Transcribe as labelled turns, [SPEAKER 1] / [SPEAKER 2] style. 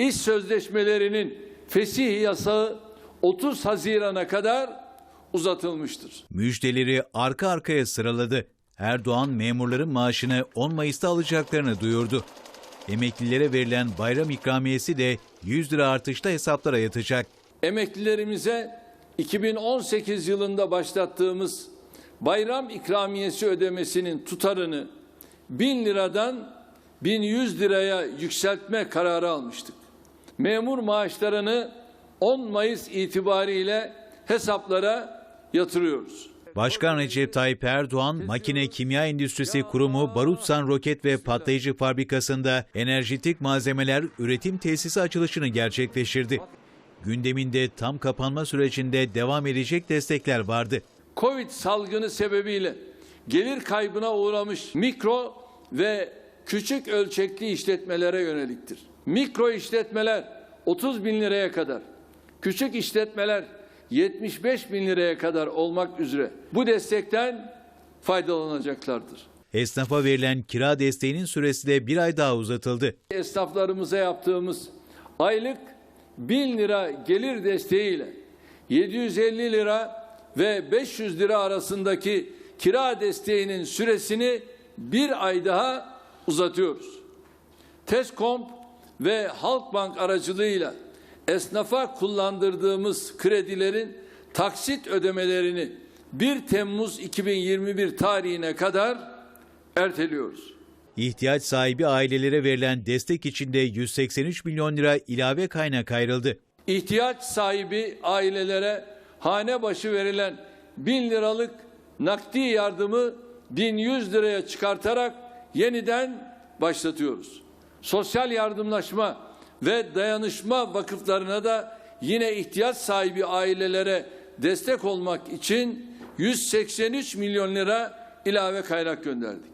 [SPEAKER 1] İş sözleşmelerinin fesih yasağı 30 Haziran'a kadar uzatılmıştır.
[SPEAKER 2] Müjdeleri arka arkaya sıraladı. Erdoğan memurların maaşını 10 Mayıs'ta alacaklarını duyurdu. Emeklilere verilen bayram ikramiyesi de 100 lira artışta hesaplara yatacak.
[SPEAKER 1] Emeklilerimize 2018 yılında başlattığımız bayram ikramiyesi ödemesinin tutarını 1000 liradan 1100 liraya yükseltme kararı almıştık. Memur maaşlarını 10 Mayıs itibariyle hesaplara yatırıyoruz.
[SPEAKER 2] Başkan Recep Tayyip Erdoğan, Makine Kimya Endüstrisi Kurumu Barutsan Roket ve Patlayıcı Fabrikası'nda enerjitik malzemeler üretim tesisi açılışını gerçekleştirdi. Gündeminde tam kapanma sürecinde devam edecek destekler vardı.
[SPEAKER 1] Covid salgını sebebiyle gelir kaybına uğramış mikro ve küçük ölçekli işletmelere yöneliktir. Mikro işletmeler 30 bin liraya kadar, küçük işletmeler 75 bin liraya kadar olmak üzere bu destekten faydalanacaklardır.
[SPEAKER 2] Esnafa verilen kira desteğinin süresi de bir ay daha uzatıldı.
[SPEAKER 1] Esnaflarımıza yaptığımız aylık 1000 lira gelir desteğiyle 750 lira ve 500 lira arasındaki kira desteğinin süresini bir ay daha uzatıyoruz. Teskomp ve Halkbank aracılığıyla esnafa kullandırdığımız kredilerin taksit ödemelerini 1 Temmuz 2021 tarihine kadar erteliyoruz.
[SPEAKER 2] İhtiyaç sahibi ailelere verilen destek içinde 183 milyon lira ilave kaynak ayrıldı.
[SPEAKER 1] İhtiyaç sahibi ailelere hane başı verilen 1000 liralık nakdi yardımı 1100 liraya çıkartarak yeniden başlatıyoruz. Sosyal yardımlaşma ve dayanışma vakıflarına da yine ihtiyaç sahibi ailelere destek olmak için 183 milyon lira ilave kaynak gönderdik.